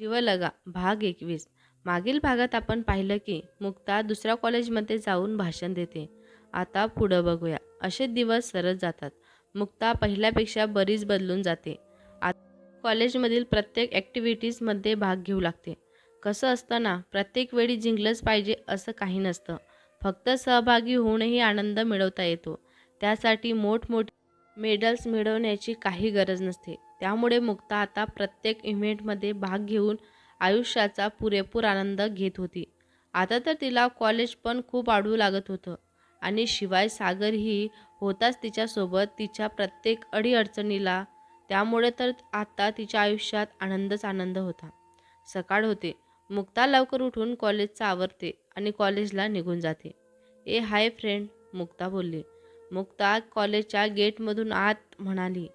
जीवलगा भाग एकवीस. मागील भागात आपण पाहिलं की मुक्ता दुसऱ्या कॉलेजमध्ये जाऊन भाषण देते. आता पुढं बघूया. असे दिवस सरत जातात. मुक्ता पहिल्यापेक्षा बरीच बदलून जाते. आता कॉलेजमधील प्रत्येक ॲक्टिव्हिटीजमध्ये भाग घेऊ लागते. कसं असतं ना प्रत्येक वेळी जिंकलंच पाहिजे असं काही नसतं. फक्त सहभागी होऊनही आनंद मिळवता येतो. त्यासाठी मोठमोठी मेडल्स मिळवण्याची काही गरज नसते. त्यामुळे मुक्ता आता प्रत्येक इव्हेंटमध्ये भाग घेऊन आयुष्याचा पुरेपूर आनंद घेत होती. आता तर तिला कॉलेज पण खूप आडू लागत होतं. आणि शिवाय सागरही होताच तिच्यासोबत तिच्या प्रत्येक अडीअडचणीला त्यामुळे तर आता तिच्या आयुष्यात आनंदच आनंद होता. सकाळ होते. मुक्ता लवकर उठून कॉलेजचा आवरते आणि कॉलेजला निघून जाते. ए हाय फ्रेंड मुक्ता बोलली. मुक्ता कॉलेजच्या गेटमधून आत म्हणाली.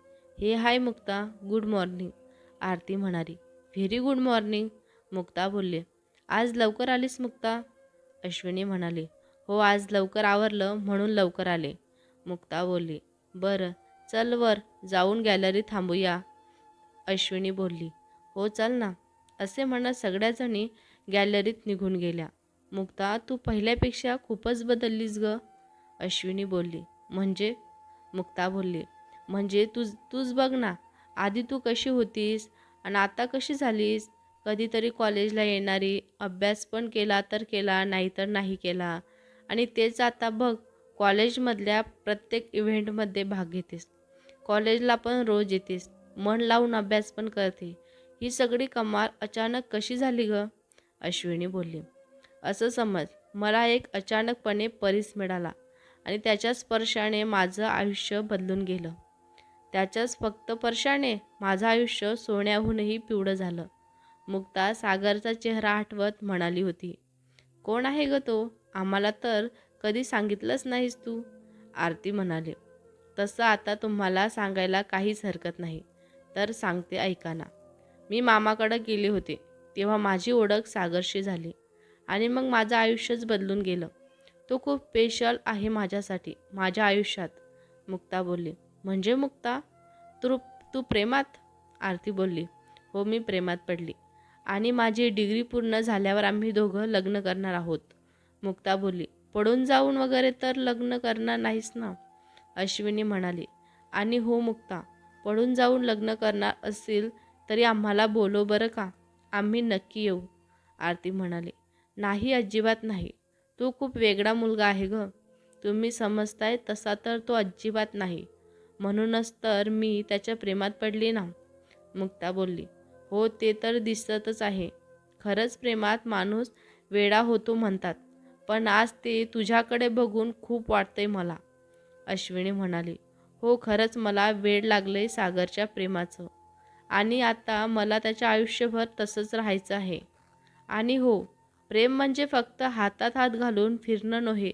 हे hi Mukta good morning Aarti म्हणाली. व्हेरी गुड मॉर्निंग मुक्ता बोलले. आज लवकर आलीस मुक्ता? अश्विनी म्हणाली. हो आज लवकर आवरलं म्हणून लवकर आले. मुक्ता बोलली. बरं चल वर जाऊन गॅलरी थांबूया. अश्विनी बोलली. हो चल ना. असे म्हणत सगळ्याजणी गॅलरीत निघून गेल्या. मुक्ता तू पहिल्यापेक्षा खूपच बदललीस ग. अश्विनी बोलली. म्हणजे? मुक्ता बोलली. म्हणजे तू तूच बघ ना. आधी तू कशी होतीस आणि आता कशी झालीस? कधीतरी कॉलेजला येणारी अभ्यास पण केला तर केला नाही तर नाही केला. आणि तेच आता बघ कॉलेजमधल्या प्रत्येक इव्हेंटमध्ये भाग घेतेस. कॉलेजला पण रोज येतेस. मन लावून अभ्यास पण करते. ही सगळी कमाल अचानक कशी झाली ग? अश्विनी बोलली. असं समज मला एक अचानकपणे परीस मिळाला आणि त्याच्या स्पर्शाने माझं आयुष्य बदलून गेलं. त्याच्याच फक्त परशाने माझं आयुष्य सोन्याहूनही पिवळं झालं. मुक्ता सागरचा चेहरा आठवत म्हणाली होती. कोण आहे ग तो? आम्हाला तर कधी सांगितलंच नाहीस तू आरती म्हणाली. तसं आता तुम्हाला सांगायला काहीच हरकत नाही तर सांगते ऐकाना. मी मामाकडं गेले होते तेव्हा माझी ओळख सागरशी झाली आणि मग माझं आयुष्यच बदलून गेलं. तो खूप स्पेशल आहे माझ्यासाठी माझ्या आयुष्यात मुक्ता बोलली. म्हणजे मुक्ता? तू तू प्रेमात? आरती बोलली. हो मी प्रेमात पडली. आणि माझी डिग्री पूर्ण झाल्यावर आम्ही दोघं लग्न करणार आहोत. मुक्ता बोलली. पडून जाऊन वगैरे तर लग्न करणार नाहीस ना? अश्विनी म्हणाली. आणि हो मुक्ता पडून जाऊन लग्न करणार असेल तरी आम्हाला बोलो बरं का? आम्ही नक्की येऊ. आरती म्हणाली. नाही अजिबात नाही. तू खूप वेगळा मुलगा आहे ग. तुम्ही समजताय तसा तर तो अजिबात नाही. म्हणूनच तर मी त्याच्या प्रेमात पडली ना? मुक्ता बोलली हो ते तर दिसतच आहे. खरंच प्रेमात माणूस वेडा होतो म्हणतात पण आज ते तुझ्याकडे बघून खूप वाटतंय मला. अश्विनी म्हणाली हो खरंच मला वेड लागलंय सागरच्या प्रेमाचं. आणि आता मला त्याच्या आयुष्यभर तसंच राहायचं आहे. आणि हो प्रेम म्हणजे फक्त हातात हात घालून फिरणं नव्हे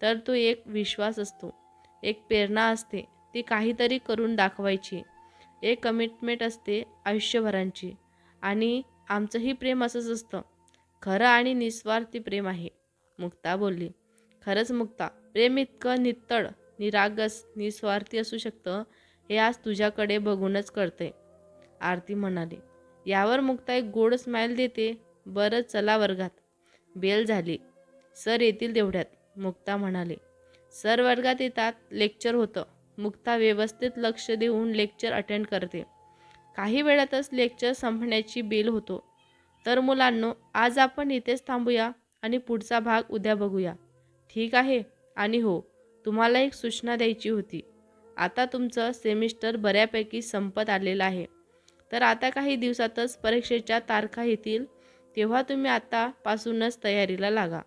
तर तो एक विश्वास असतो एक प्रेरणा असते. ती काहीतरी करून दाखवायची. एक कमिटमेंट असते आयुष्यभरांची. आणि आमचंही प्रेम असंच असतं. खरं आणि निस्वार्थी प्रेम आहे. मुक्ता बोलली. खरंच मुक्ता प्रेम इतकं नित्तळ निरागस निस्वार्थी असू शकतं हे आज तुझ्याकडे बघूनच कळतंय. आरती म्हणाली. यावर मुक्ता एक गोड स्माईल देते. बरं चला वर्गात. बेल झाली. सर येतील तेवढ्यात. मुक्ता म्हणाले. सर वर्गात येतात. लेक्चर होतं. मुक्ता व्यवस्थित लक्ष देऊन लेक्चर अटेंड करते. काही वेळातच लेक्चर संपण्याची बेल होतो. तर मुलांनो आज आपण इथेच थांबूया आणि पुढचा भाग उद्या बघूया. ठीक आहे? आणि हो तुम्हाला एक सूचना द्यायची होती. आता तुमचं सेमिस्टर बऱ्यापैकी संपत आलेलं आहे. तर आता काही दिवसातच परीक्षेच्या तारखा येतील तेव्हा तुम्ही आतापासूनच तयारीला लागा.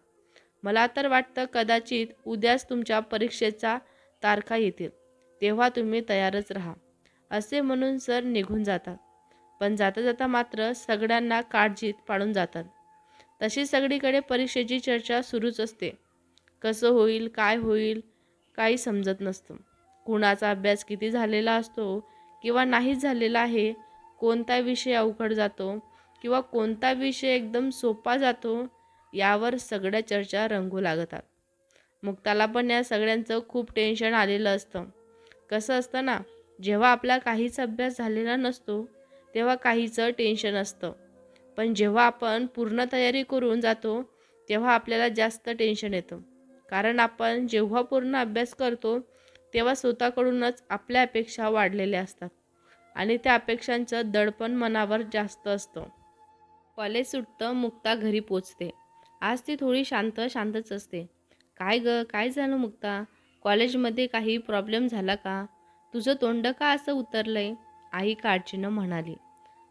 मला तर वाटतं कदाचित उद्याच तुमच्या परीक्षेचा तारखा येतील. तेव्हा तुम्ही तयारच राहा. असे म्हणून सर निघून जातात. पण जाता जाता मात्र सगळ्यांना काळजीत पाडून जातात. तशी सगळीकडे परीक्षेची चर्चा सुरूच असते. कसं होईल काय होईल काही समजत नसतं. कुणाचा अभ्यास किती झालेला असतो किंवा नाहीच झालेला आहे कोणता विषय अवघड जातो किंवा कोणता विषय एकदम सोपा जातो यावर सगळ्या चर्चा रंगू लागतात. मुक्ताला पण या सगळ्यांचं खूप टेन्शन आलेलं असतं. कसं असतं ना जेव्हा आपला काहीच अभ्यास झालेला नसतो तेव्हा काहीचं टेन्शन असतं. पण जेव्हा आपण पूर्ण तयारी करून जातो तेव्हा आपल्याला जास्त टेन्शन येतं. कारण आपण जेव्हा पूर्ण अभ्यास करतो तेव्हा स्वतःकडूनच आपल्या अपेक्षा वाढलेल्या असतात. आणि त्या अपेक्षांचं दडपण मनावर जास्त असतं. कॉलेज सुटतं मुक्ता घरी पोचते. आज ती थोडी शांत शांतच असते. काय ग काय झालं मुक्ता? कॉलेजमध्ये काही प्रॉब्लेम झाला का? तुझं तोंड का असं उतरलंय? आई काळजीनं म्हणाली.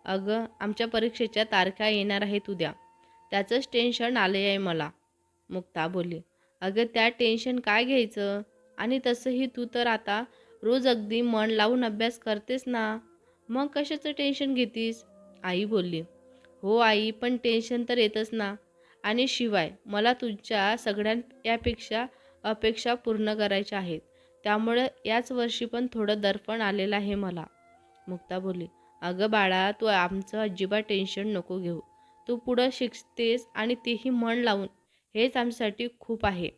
अगं आमच्या परीक्षेच्या तारखा येणार आहेत उद्या. त्याचंच टेन्शन आले आहे मला. मुक्ता बोली. अगं त्या टेन्शन काय घ्यायचं? आणि तसंही तू तर आता रोज अगदी मन लावून अभ्यास करतेस ना? मग कशाचं टेन्शन घेतीस? आई बोलली. हो आई पण टेन्शन तर येतच ना. आणि शिवाय मला तुझ्या सगळ्यां यापेक्षा अपेक्षा पूर्ण करायच्या आहेत. त्यामुळे याच वर्षी पण थोडं दर्पण आलेलं आहे मला. मुक्ता बोलली अगं बाळा तू आमचं अजिबात टेन्शन नको घेऊ. तू पुढं शिकतेस आणि तेही मन लावून. हेच आमच्यासाठी खूप आहे.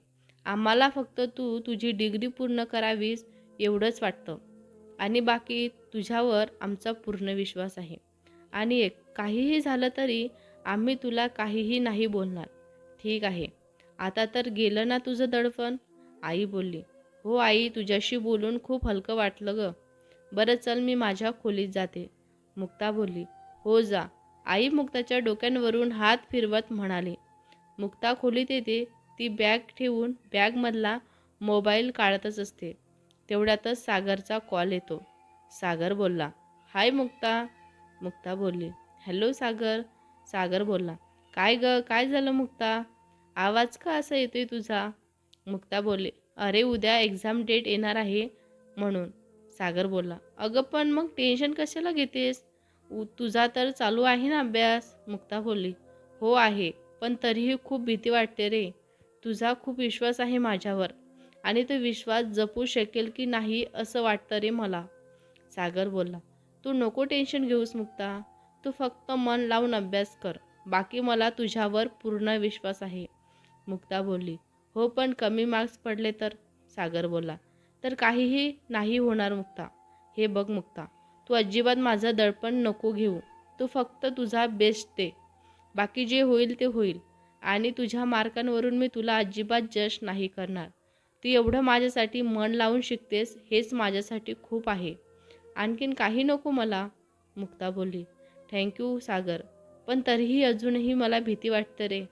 आम्हाला फक्त तू तुझी डिग्री पूर्ण करावीस एवढंच वाटतं. आणि बाकी तुझ्यावर आमचा पूर्ण विश्वास आहे. आणि एक काहीही झालं तरी आम्ही तुला काहीही नाही बोलणार. ठीक आहे. आता तर गेलं ना तुझं दडपण? आई बोलली हो आई तुझ्याशी बोलून खूप हलकं वाटलं ग. बरं चल मी माझ्या खोलीत जाते. मुक्ता बोलली हो जा. आई मुक्ताच्या डोक्यांवरून हात फिरवत म्हणाली मुक्ता खोलीत येते. ती बॅग ठेवून बॅगमधला मोबाईल काढतच असते. तेवढ्यातच सागरचा कॉल येतो. सागर बोलला हाय मुक्ता. मुक्ता बोलली हॅलो सागर. सागर बोलला काय ग? काय झालं मुक्ता? आवाज का असा येतोय तुझा? मुक्ता बोलले अरे उद्या एक्झाम डेट येणार आहे म्हणून. सागर बोलला अगं पण मग टेन्शन कशाला घेतेस? उ- तुझा तर चालू आहे ना अभ्यास? मुक्ता बोलली हो आहे पण तरीही खूप भीती वाटते रे. तुझा खूप विश्वास आहे माझ्यावर आणि तो विश्वास जपू शकेल की नाही असं वाटतं रे मला. सागर बोलला तू नको टेन्शन घेऊस मुक्ता. तू फक्त मन लावून अभ्यास कर. बाकी मला तुझ्यावर पूर्ण विश्वास आहे. मुक्ता बोलली हो पण कमी मार्क्स पडले तर सागर बोला तर काहीही नाही होणार मुक्ता. हे बघ मुक्ता तू अजिबात माझं दडपण नको घेऊ. तू फक्त तुझा बेस्ट दे. बाकी जे होईल ते होईल. आणि तुझ्या मार्कांवरून मी तुला अजिबात जश नाही करणार. तू एवढं माझ्यासाठी मन लावून शिकतेस हेच माझ्यासाठी खूप आहे. आणखीन काही नको मला मुक्ता बोलली. Thank you Sagar. पण तरीही अजूनही मला भीती वाटतं रे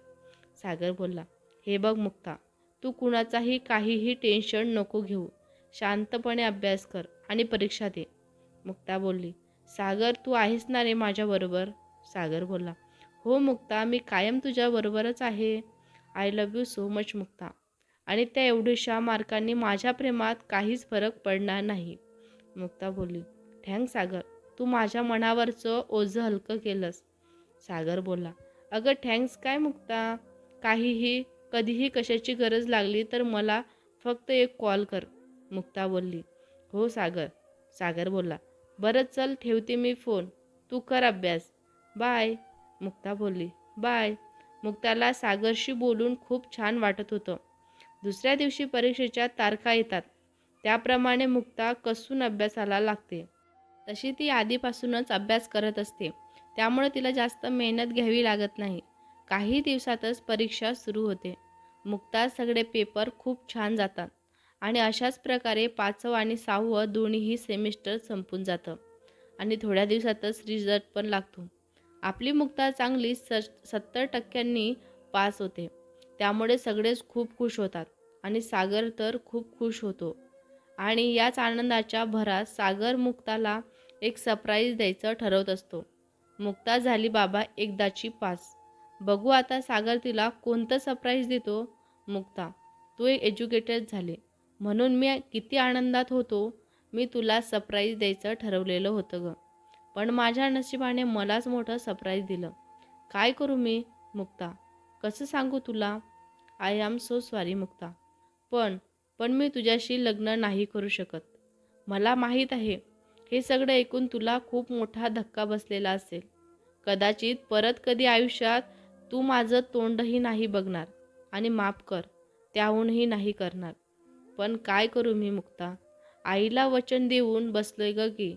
सागर बोलला. हे बघ मुक्ता तू कुणाचाही काहीही टेन्शन नको घेऊ. शांतपणे अभ्यास कर आणि परीक्षा दे. मुक्ता बोलली सागर तू आहेस ना रे माझ्याबरोबर सागर बोलला हो मुक्ता मी कायम तुझ्याबरोबरच आहे. I love you so much Mukta. आणि त्या एवढ्याशा मार्कांनी माझ्या प्रेमात काहीच फरक पडणार नाही. मुक्ता बोलली थँक सागर तू माझ्या मनावरचं ओझं हलकं केलंस. सागर बोलला अगं थँक्स काय मुक्ता? काहीही कधीही कशाची गरज लागली तर मला फक्त एक कॉल कर मुक्ता बोलली. हो सागर. सागर बोलला. बरं चल ठेवते मी फोन. तू कर अभ्यास. बाय मुक्ता बोलली. बाय. मुक्ताला सागरशी बोलून खूप छान वाटत होतं. दुसऱ्या दिवशी परीक्षेच्या तारखा येतात. त्याप्रमाणे मुक्ता कसून अभ्यासाला लागते. तशी ती आधीपासूनच अभ्यास करत असते. त्यामुळे तिला जास्त मेहनत घ्यावी लागत नाही. काही दिवसातच परीक्षा सुरू होते. मुक्ता सगळे पेपर खूप छान जातात आणि अशाच प्रकारे पाचवं आणि सहावं दोन्हीही सेमिस्टर संपून जातं. आणि थोड्या दिवसातच रिझल्ट पण लागतो. आपली मुक्ता चांगली स सत्तर टक्क्यांनी पास होते. त्यामुळे सगळेच खूप खुश होतात आणि सागर तर खूप खुश होतो. आणि याच आनंदाच्या भरात सागर मुक्ताला एक सरप्राईज द्यायचं ठरवत असतो. मुक्ता झाली बाबा एकदाची पास. बघू आता सागर तिला कोणतं सरप्राईज देतो. मुक्ता तू एक एज्युकेटेड झाले. म्हणून मी किती आनंदात होतो. मी तुला सरप्राईज द्यायचं ठरवलेलं होतं ग. पण माझ्या नशिबाने मलाच मोठं सरप्राईज दिलं. काय करू मी? मुक्ता कसं सांगू तुला? I am so sorry Mukta. पण पण मी तुझ्याशी लग्न नाही करू शकत. मला माहीत आहे हे सगळं ऐकून तुला खूप मोठा धक्का बसलेला असेल. कदाचित परत कधी आयुष्यात तू माझं तोंडही नाही बघणार आणि माफ कर त्याहूनही नाही करणार. पण काय करू मी मुक्ता? आईला वचन देऊन बसलोय ग की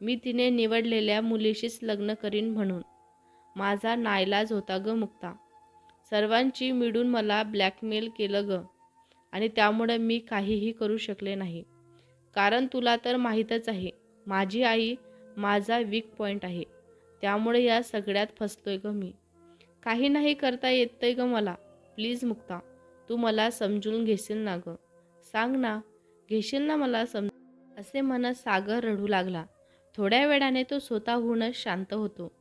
मी तिने निवडलेल्या मुलीशीच लग्न करीन म्हणून. माझा नायलाज होता ग मुक्ता. सर्वांची मिळून मला ब्लॅकमेल केलं ग आणि त्यामुळे मी काहीही करू शकले नाही. कारण तुला तर माहीतच आहे माझी आई माझा वीक पॉईंट आहे. त्यामुळे या सगळ्यात फसतोय ग मी. काही नाही करता येतंय ग मला. प्लीज मुक्ता तू मला समजून घेशील ना ग. सांग ना घेशील ना मला सम? असे म्हणत सागर रडू लागला. थोड्या वेळाने तो स्वतःहूनच शांत होतो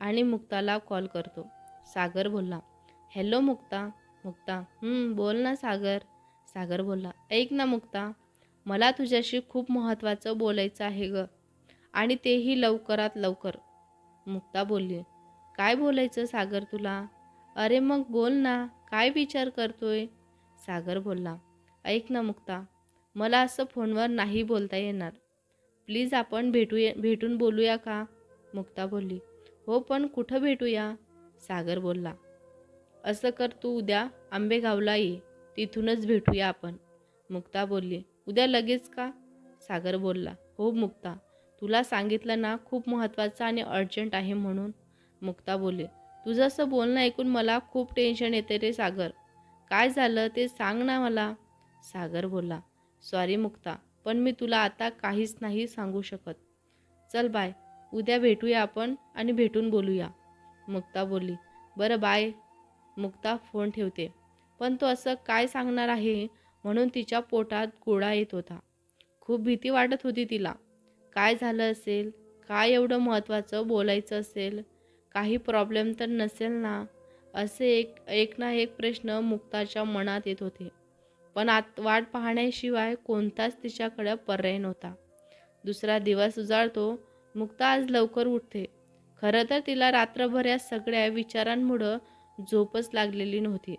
आणि मुक्ताला कॉल करतो. सागर बोलला हॅलो मुक्ता मुक्ता बोल ना सागर. सागर बोलला ऐक ना मुक्ता मला तुझ्याशी खूप महत्त्वाचं बोलायचं आहे ग आणि तेही लवकरात लवकर. मुक्ता बोलली काय बोलायचं सागर तुला? अरे मग बोल ना काय विचार करतोय? सागर बोलला ऐक ना मुक्ता मला असं फोनवर नाही बोलता येणार. प्लीज आपण भेटूया भेटून बोलूया का? मुक्ता बोलली हो पण कुठं भेटूया? सागर बोलला असं कर तू उद्या आंबेगावला ये तिथूनच भेटूया आपण. मुक्ता बोलली उद्या लगेच का? सागर बोलला हो मुक्ता तुला सांगितलं ना खूप महत्त्वाचं आणि अर्जंट आहे म्हणून. मुक्ता बोलली तुझं असं बोलणं ऐकून मला खूप टेन्शन येते रे सागर. काय झालं ते सांग ना मला. सागर बोलला सॉरी मुक्ता पण मी तुला आता काहीच नाही सांगू शकत. चल बाय उद्या भेटूया आपण आणि भेटून बोलूया. मुक्ता बोलली बरं बाय. मुक्ता फोन ठेवते पण तो असं काय सांगणार आहे? म्हणून तिच्या पोटात गोळा येत होता. खूप भीती वाटत होती तिला. काय झालं असेल? काय एवढं महत्त्वाचं बोलायचं असेल? काही प्रॉब्लेम तर नसेल ना? असे एक एक ना एक प्रश्न मुक्ताच्या मनात येत होते. पण आत वाट पाहण्याशिवाय कोणताच तिच्याकडे पर्याय नव्हता. दुसरा दिवस उजाळतो. मुक्ता आज लवकर उठते. खरं तर तिला रात्रभर या सगळ्या विचारांमुळं झोपच लागलेली नव्हती.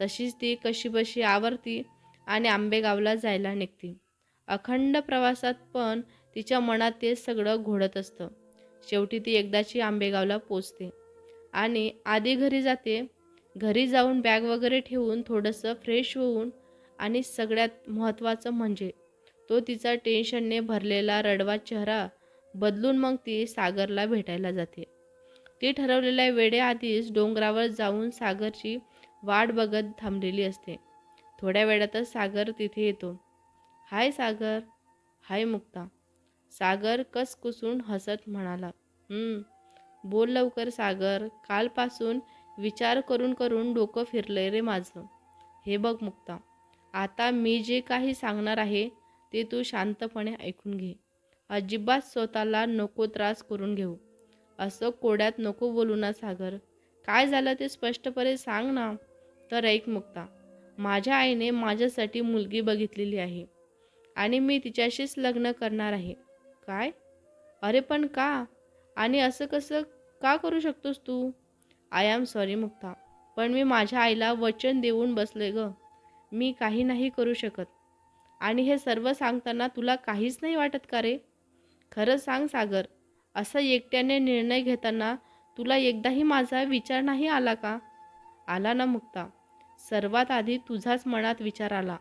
तशीच ती कशीबशी आवरती आणि आंबेगावला जायला निघते. अखंड प्रवासात पण तिच्या मनात ते सगळं घोडत असतं. शेवटी ती एकदाची आंबेगावला पोचते. आणि आधी घरी जाते. घरी जाऊन बॅग वगैरे ठेवून थोडंसं फ्रेश होऊन आणि सगळ्यात महत्त्वाचं म्हणजे तो तिचा टेन्शनने भरलेला रडवा चेहरा बदलून मग ती सागरला भेटायला जाते. ती ठरवलेल्या वेळेआधीच डोंगरावर जाऊन सागरची वाट बघत थांबलेली असते. थोड्या वेळातच सागर तिथे येतो. हाय सागर. हाय मुक्ता. सागर कसकुसून हसत म्हणाला बोल लवकर सागर कालपासून विचार करून करून डोकं फिरलंय रे माझं. हे बघ मुक्ता आता मी जे काही सांगणार आहे ते तू शांतपणे ऐकून घे. अजिबात स्वतःला नको त्रास करून घेऊ. असं कोड्यात नको बोलू ना सागर. काय झालं ते स्पष्टपणे सांग ना. तर ऐक मुक्ता माझ्या आईने माझ्यासाठी मुलगी बघितलेली आहे आणि मी तिच्याशीच लग्न करणार आहे. काय? अरे पण का? आणि असं कसं का करू शकतोस तू? I am sorry Mukta. पण मी माझ्या आईला वचन देऊन बसले ग. मी काही नाही करू शकत. आणि हे सर्व सांगताना तुला काहीच नाही वाटत का रे? खरं सांग सागर. असं एकट्याने निर्णय घेताना तुला एकदाही माझा विचार नाही आला का? आला ना मुक्ता. सर्वात आधी तुझाच मनात विचार आला.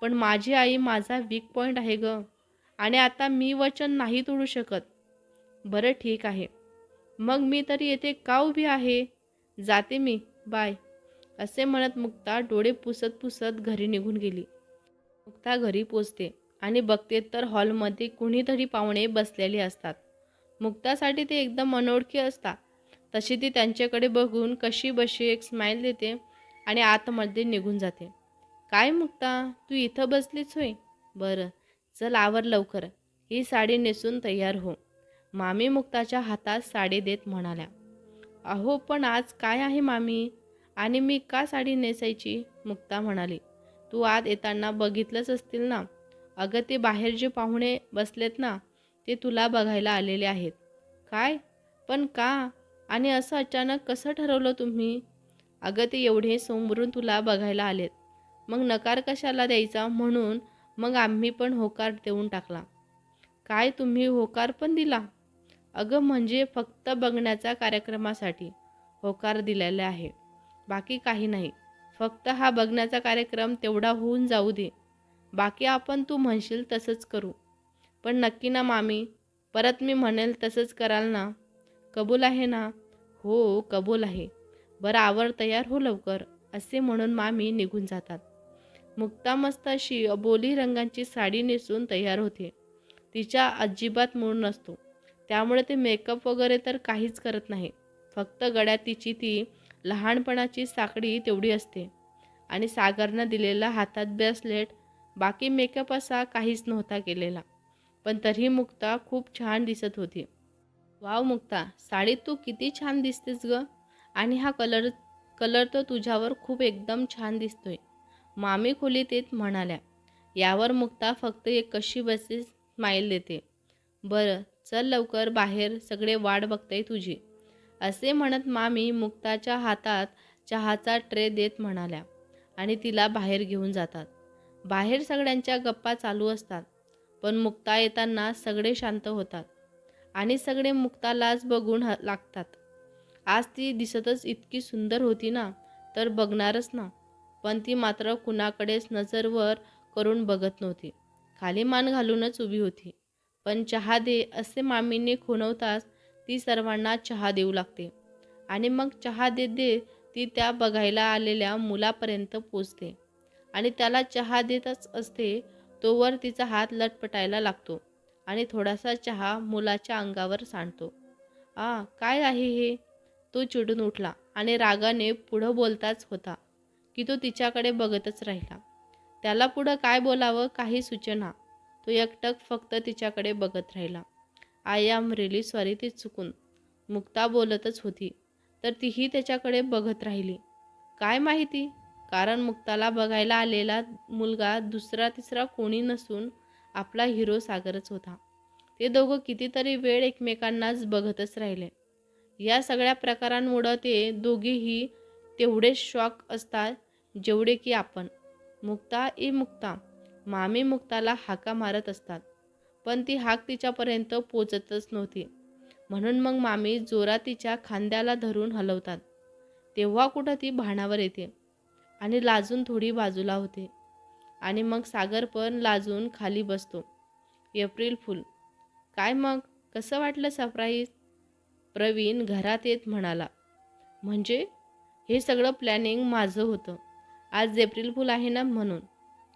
पण माझी आई माझा वीक पॉईंट आहे ग. आणि आता मी वचन नाही तोडू शकत. बरं ठीक आहे. मग मी तरी येथे का उभी आहे? जाते मी. बाय. असे म्हणत मुक्ता डोळे पुसत पुसत घरी निघून गेली. मुक्ता घरी पोचते आणि बघते तर हॉलमध्ये कुणीतरी पाहुणे बसलेले असतात. मुक्तासाठी ते एकदम अनोळखी असतात. तशी ती त्यांच्याकडे बघून कशी बशी एक स्माईल देते आणि आतमध्ये निघून जाते. काय मुक्ता? तू इथं बसलीच होय? बरं. चल आवर लवकर. ही साडी नेसून तयार हो. मामी मुक्ताच्या हातात साडी देत म्हणाल्या अहो पण आज काय आहे मामी? आणि मी का साडी नेसायची? मुक्ता म्हणाली तू आत येताना बघितलंच असतील ना? अगं ते बाहेर जे पाहुणे बसलेत ना ते तुला बघायला आलेले आहेत. काय? पण का? आणि असं अचानक कसं ठरवलं तुम्ही? अगं ते एवढे समोरून तुला बघायला आलेत. मग नकार कशाला द्यायचा म्हणून मग आम्ही पण होकार देऊन टाकला. काय तुम्ही होकार पण दिला? अगं म्हणजे फक्त बघण्याचा कार्यक्रमासाठी होकार दिलेला आहे. बाकी काही नाही. फक्त हा बघण्याचा कार्यक्रम तेवढा होऊन जाऊ दे. बाकी आपण तू म्हणशील तसंच करू. पण नक्की ना मामी परत मी म्हणेल तसंच कराल ना? कबूल आहे ना? हो कबूल आहे. बरं आवर तयार हो लवकर असे म्हणून मामी निघून जातात. मुक्तामस्त अशी अबोली रंगांची साडी नेसून तयार होते. तिच्या अजिबात मूळ नसतो. त्यामुळे ते मेकअप वगैरे तर काहीच करत नाही. फक्त गळ्यात तिची ती लहानपणाची साकडी तेवढी असते. आणि सागरनं दिलेला हातात ब्रेसलेट बाकी मेकअप असा काहीच नव्हता केलेला. पण तरीही मुक्ता खूप छान दिसत होती. वाव मुक्ता साडीत तू किती छान दिसतेस ग. आणि हा कलर कलर तर तुझ्यावर खूप एकदम छान दिसतोय. मामी खोलीत येत म्हणाल्या यावर मुक्ता फक्त एक कशी बसी स्माईल देते. बरं चल लवकर बाहेर सगळे वाट बघताय तुझी. असे म्हणत मामी मुक्ताच्या हातात चहाचा ट्रे देत म्हणाल्या आणि तिला बाहेर घेऊन जातात. बाहेर सगळ्यांच्या गप्पा चालू असतात पण मुक्ता येताना सगळे शांत होतात आणि सगळे मुक्तालाच बघून ह लागतात. आज ती दिसतच इतकी सुंदर होती ना तर बघणारच ना. पण ती मात्र कुणाकडेच नजरवर करून बघत नव्हती. खाली मान घालूनच उभी होती. पण चहा दे असे मामींनी खुणवताच ती सर्वांना चहा देऊ लागते. आणि मग चहा देत देत ती त्या बघायला आलेल्या मुलापर्यंत पोचते. आणि त्याला चहा देतच असते तोवर तिचा हात लटपटायला लागतो आणि थोडासा चहा मुलाच्या अंगावर सांडतो. आ काय आहे हे? तो चिडून उठला आणि रागाने पुढं बोलताच होता. की तो तिच्याकडे बघतच राहिला. त्याला पुढं काय बोलावं काही सूचना. तो एकटक फक्त तिच्याकडे बघत राहिला. आय एम रिली सॉरी ती चुकून मुक्ता बोलतच होती. तर तीही त्याच्याकडे बघत राहिली. काय माहिती? कारण मुक्ताला बघायला आलेला मुलगा दुसरा तिसरा कोणी नसून आपला हिरो सागरच होता. ते दोघं कितीतरी वेळ एकमेकांनाच बघतच राहिले. या सगळ्या प्रकारांमुळं ते दोघेही तेवढेच शॉक असतात जेवढे की आपण. मुक्ता ई मुक्ता. मामी मुक्ताला हाका मारत असतात. पण ती हाक तिच्यापर्यंत पोचतच नव्हती. म्हणून मग मामी जोरात तिच्या खांद्याला धरून हलवतात. तेव्हा कुठं ती भाणावर येते. आणि लाजून थोडी बाजूला होते. आणि मग सागर पण लाजून खाली बसतो. April fool. काय मग? कसं वाटलं सरप्राईज प्रवीण घरात येत म्हणाला. म्हणजे? हे सगळं प्लॅनिंग माझं होतं. आज एप्रिल फुल आहे ना म्हणून.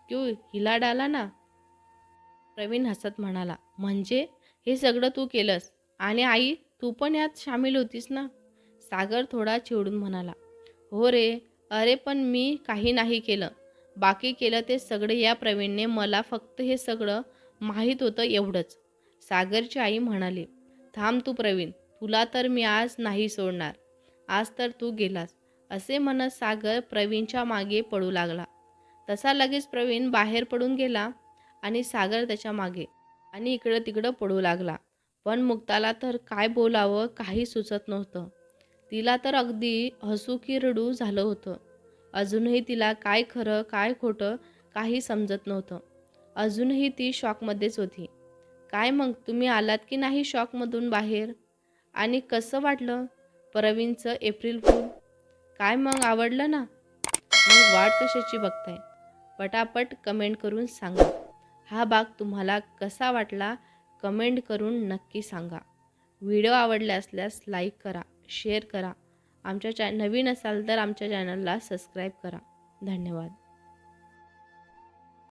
क्यू हिला डाला ना? प्रवीण हसत म्हणाला म्हणजे हे सगळं तू केलंस? आणि आई तू पण यात सामील होतीस ना? सागर थोडा चिडून म्हणाला हो रे अरे पण मी काही नाही केलं. बाकी केलं ते सगळं या प्रवीणने मला फक्त हे सगळं माहीत होतं एवढंच. सागरची आई म्हणाली थांब तू प्रवीण तुला तर मी आज नाही सोडणार. आज तर तू गेलास. असे म्हणत सागर प्रवीणच्या मागे पडू लागला. तसा लगेच प्रवीण बाहेर पडून गेला आणि सागर त्याच्यामागे आणि इकडं तिकडं पडू लागला. पण मुक्ताला तर काय बोलावं काही सुचत नव्हतं. तिला तर अगदी हसू की रडू झालं होतं. अजूनही तिला काय खरं काय खोटं काही समजत नव्हतं. अजूनही ती शॉकमध्येच होती. काय मग तुम्ही आलात की नाही शॉकमधून बाहेर? आणि कसं वाटलं प्रवीणचं एप्रिल फूल काय मग आवडलं ना? मग वाट कशाची बघताय? पटापट कमेंट करून सांगा. हा भाग तुम्हाला कसा वाटला कमेंट करून नक्की सांगा. व्हिडिओ आवडले असल्यास लाईक करा शेअर करा. आमच्या चॅ नवीन असाल तर आमच्या चॅनलला सबस्क्राईब करा. धन्यवाद.